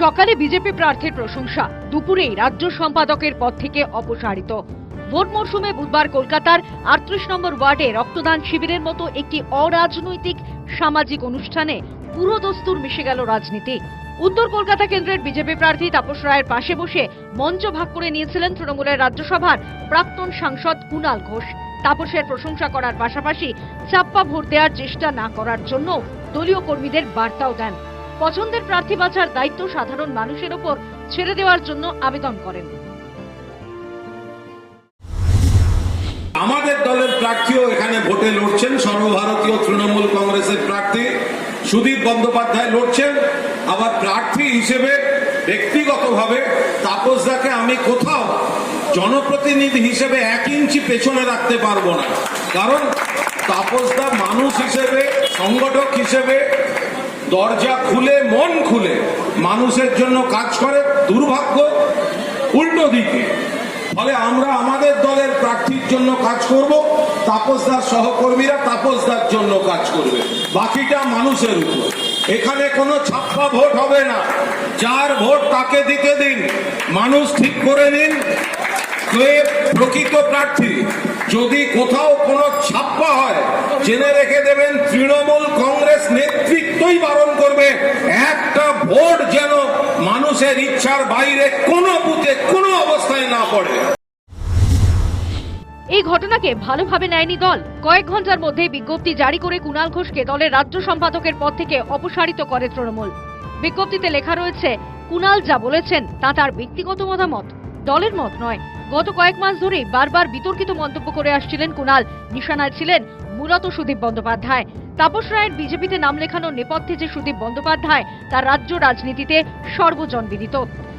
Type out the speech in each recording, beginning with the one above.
সকালে বিজেপি প্রার্থীর প্রশংসা। দুপুরেই রাজ্য সম্পাদকের পদ থেকে অপসারিত। ভোট মরশুমে বুধবার কলকাতার আটত্রিশ নম্বর ওয়ার্ডে রক্তদান শিবিরের মতো একটি অরাজনৈতিক সামাজিক অনুষ্ঠানে পুরো দস্তুর মিশে গেল রাজনীতি। উত্তর কলকাতা কেন্দ্রের বিজেপি প্রার্থী তাপস রায়ের পাশে বসে মঞ্চ ভাগ করে নিয়েছিলেন তৃণমূলের রাজ্যসভার প্রাক্তন সাংসদ কুণাল ঘোষ। তাপসের প্রশংসা করার পাশাপাশি চাপ্পা ভোট দেওয়ার চেষ্টা না করার জন্য দলীয় কর্মীদের বার্তাও দেন। পছন্দের প্রার্থী বাছার দায়িত্ব সাধারণ মানুষের ওপর ছেড়ে দেওয়ার জন্য আবেদন করেন। আমাদের দলের প্রার্থীও এখানে ভোটে লড়ছেন, সর্বভারতীয় তৃণমূল কংগ্রেসের প্রার্থী সুদীপ বন্দ্যোপাধ্যায় লড়ছেন। আবার প্রার্থী হিসেবে ব্যক্তিগতভাবে তাপসদাকে আমি কোথাও জনপ্রতিনিধি হিসেবে এক ইঞ্চি পেছনে রাখতে পারব না। কারণ তাপসদা মানুষ হিসেবে, সংগঠক হিসেবে দরজা খুলে, মন খুলে, মানুষের জন্য কাজ করে দুর্ভাগ্য, উল্টো দিকে। ফলে আমরা আমাদের দলের প্রার্থীর জন্য কাজ করব, তাপসদার সহকর্মীরা তাপসদার জন্য কাজ করবে, বাকিটা মানুষের উপর। এখানে কোনো ছাপ্পা ভোট হবে না। যার ভোট তাকে দিতে দিন, মানুষ ঠিক করে নিন। প্রকৃত প্রার্থী? যদি কোথাও কোনো ছাপ্পা হয়, জেনে রেখে দেবেন তৃণমূল কংগ্রেস নেতৃত্বই বারণ করবে। একটা ভোট যেন মানুষের ইচ্ছার বাইরে কোনো বুথে, কোনো অবস্থায় না পড়ে। এই ঘটনাকে ভালোভাবে নেয়নি দল। কয়েক ঘণ্টার মধ্যে বিজ্ঞপ্তি জারি করে কুণাল ঘোষকে দলের রাজ্য সম্পাদকের পদ থেকে অপসারিত করে তৃণমূল। বিজ্ঞপ্তিতে লেখা রয়েছে, কুণাল যা বলেছেন তা তার ব্যক্তিগত মতামত। দলের মত নয়। গত কয়েক মাস ধরেই বারবার বিতর্কিত মন্তব্য করে আসছিলেন কুণাল। নিশানায় ছিলেন মূলত সুদীপ বন্দ্যোপাধ্যায়। তাপস রায়ের বিজেপিতে নাম লেখানোর নেপথ্যে যে সুদীপ বন্দ্যোপাধ্যায়, তার রাজ্য রাজনীতিতে সর্বজনবিদিত।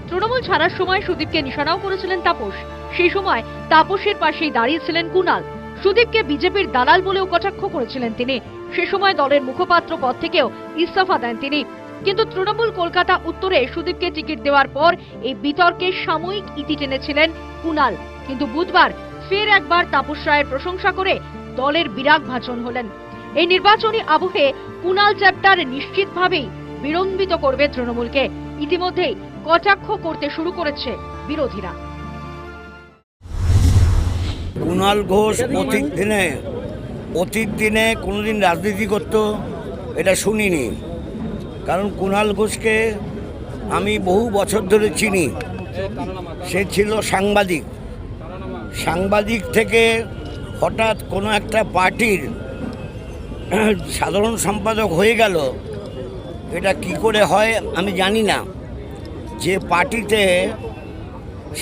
তৃণমূল ছাড়ার সময় সুদীপকে নিশানাও করেছিলেন তাপস। সেই সময় তাপসের পাশেই দাঁড়িয়েছিলেন কুণাল। সুদীপকে বিজেপির দালাল বলেও কটাক্ষ করেছিলেন তিনি। সে সময় দলের মুখপাত্র পদ থেকেও ইস্তফা দেন তিনি। কিন্তু তৃণমূল কলকাতা উত্তরে সুদীপকে টিকিট দেওয়ার পর এই বিতর্কে সাময়িক ইতি টেনেছিলেন কুণাল। কিন্তু বুধবার ফের একবার তাপস রায়ের প্রশংসা করে দলের বিরাগ ভাজন হলেন। এই নির্বাচনী আবহে কুনাল চ্যাপ্টার নিশ্চিতভাবেই বিলম্বিত করবে তৃণমূলকে। ইতিমধ্যেই কটাক্ষ করতে শুরু করেছে বিরোধীরা। কুণাল ঘোষ অতীত দিনে অতীত দিনে কোনোদিন রাজনীতি করতো, এটা শুনিনি। কারণ কুণাল ঘোষকে আমি বহু বছর ধরে চিনি। সে ছিল সাংবাদিক। সাংবাদিক থেকে হঠাৎ কোনো একটা পার্টির সাধারণ সম্পাদক হয়ে গেল। এটা কি করে হয় আমি জানি না। যে পার্টিতে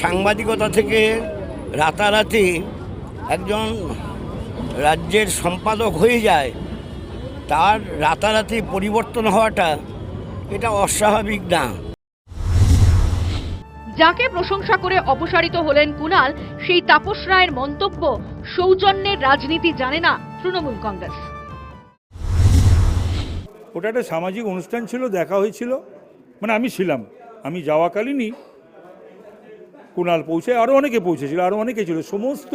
সাংবাদিকতা থেকে রাতারাতি একজন রাজ্যের সম্পাদক হয়ে যায়, তার রাতারাতি পরিবর্তন হওয়াটা এটা অস্বাভাবিক না। যাকে প্রশংসা করে অপসারিত হলেন কুণাল, সেই তাপস রায়ের মন্তব্য সৌজন্যের রাজনীতি জানে না তৃণমূল কংগ্রেস। ওটা একটা সামাজিক অনুষ্ঠান ছিল, দেখা হয়েছিল। মানে আমি ছিলাম। আমি যাওয়াকালীনই কুণাল পৌঁছে আরও অনেকে পৌঁছেছিল আরও অনেকে ছিল। সমস্ত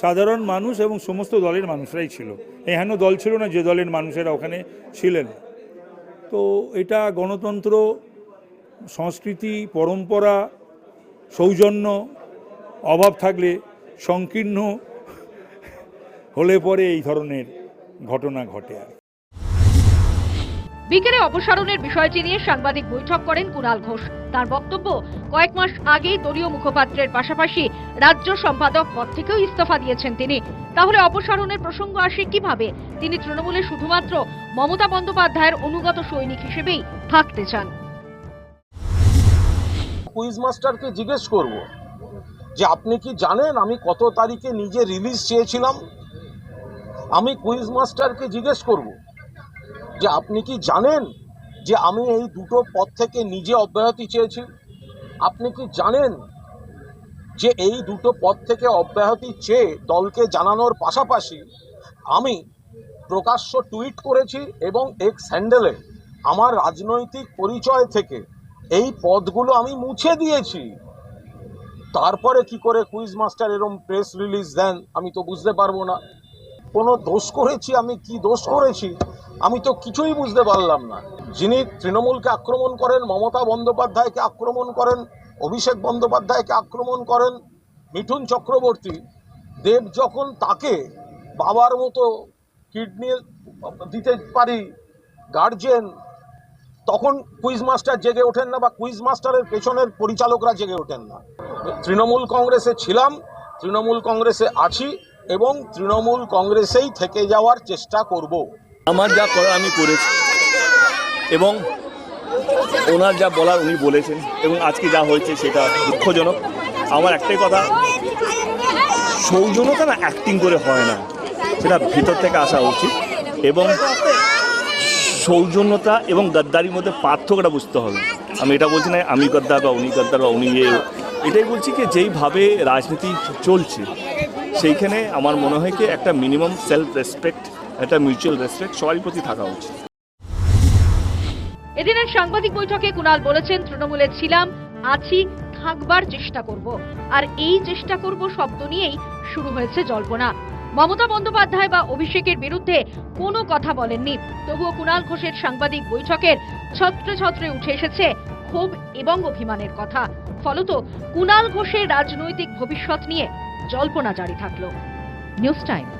সাধারণ মানুষ এবং সমস্ত দলের মানুষরাই ছিল। এহেন দল ছিল না যে দলের মানুষেরা ওখানে ছিলেন। তো এটা গণতন্ত্র, সংস্কৃতি, পরম্পরা, সৌজন্য, অভাব থাকলে, সংকীর্ণ হলে পরে এই ধরনের ঘটনা ঘটে আর বিকেলে অপসারণের বিষয়টি নিয়ে সাংবাদিক বৈঠক করেন কুণাল ঘোষ। তার বক্তব্য কয়েক মাস আগেই দলীয় মুখপাত্রের পাশাপাশি রাজ্য সম্পাদক পদ থেকেও ইস্তফা দিয়েছেন তিনি। তাহলে অপসারণের প্রসঙ্গ আসে কীভাবে? তিনি তৃণমূলে শুধুমাত্র মমতা বন্দ্যোপাধ্যায়ের অনুগত সৈনিক হিসেবেই থাকতে চান। কুইজ মাস্টারকে জিজ্ঞেস করব যে আপনি কি জানেন আমি কত তারিখে নিজে রিলিজ চেয়েছিলাম? আমি কুইজ মাস্টারকে জিজ্ঞেস করব যে আপনি কি জানেন যে আমি এই দুটো পদ থেকে নিজে অব্যাহতি চেয়েছি? আপনি কি জানেন যে এই দুটো পদ থেকে অব্যাহতি চেয়ে দলকে জানানোর পাশাপাশি আমি প্রকাশ্য টুইট করেছি এবং এক্স হ্যান্ডেলে আমার রাজনৈতিক পরিচয় থেকে এই পদগুলো আমি মুছে দিয়েছি। তারপরে কি করে কুইজ মাস্টার এরম প্রেস রিলিজ দেন আমি তো বুঝতে পারব না। কোনো দোষ করেছি, আমি কি দোষ করেছি, আমি তো কিছুই বুঝতে পারলাম না। যিনি তৃণমূলকে আক্রমণ করেন, মমতা বন্দ্যোপাধ্যায়কে আক্রমণ করেন, অভিষেক বন্দ্যোপাধ্যায়কে আক্রমণ করেন, মিঠুন চক্রবর্তী, দেব যখন তাকে বাবার মতো কিডনি দিতে পারি গার্জেন তখন কুইজ মাস্টার জেগে ওঠেন না বা কুইজ মাস্টারের পেছনের পরিচালকরা জেগে ওঠেন না। তৃণমূল কংগ্রেসে ছিলাম, তৃণমূল কংগ্রেসে আছি এবং তৃণমূল কংগ্রেসেই থেকে যাওয়ার চেষ্টা করব। আমার যা করার আমি করেছি। এবং ওনার যা বলার উনি বলেছেন এবং আজকে যা হয়েছে সেটা দুঃখজনক। আমার একটাই কথা, সৌজন্যতা না অ্যাক্টিং করে হয় না, সেটা ভিতর থেকে আসা উচিত। এবং সৌজন্যতা এবং গদ্দারির মধ্যে পার্থক্যটা বুঝতে হবে। আমি এটা বলছি না, আমি গদ্দার বা উনি গদ্দার বা উনি এটাই বলছি কি, যেইভাবে রাজনীতি চলছে সেইখানে আমার মনে হয় কি একটা মিনিমাম সেলফ রেসপেক্ট একটা মিউচুয়াল রেসপেক্ট সবারই প্রতি থাকা উচিত। এদিনের সাংবাদিক বৈঠকে কুণাল বলেছেন, তৃণমূলে ছিলাম, আছি, থাকবার চেষ্টা করব। আর এই চেষ্টা করব শব্দ নিয়েই শুরু হয়েছে জল্পনা। মমতা বন্দ্যোপাধ্যায় বা অভিষেকের বিরুদ্ধে কোনো কথা বলেননি। তবুও কুণাল ঘোষের সাংবাদিক বৈঠকের ছত্রে ছত্রে উঠে এসেছে ক্ষোভ এবং অভিমানের কথা। ফলত কুণাল ঘোষের রাজনৈতিক ভবিষ্যৎ নিয়ে জল্পনা জারি থাকল। News time.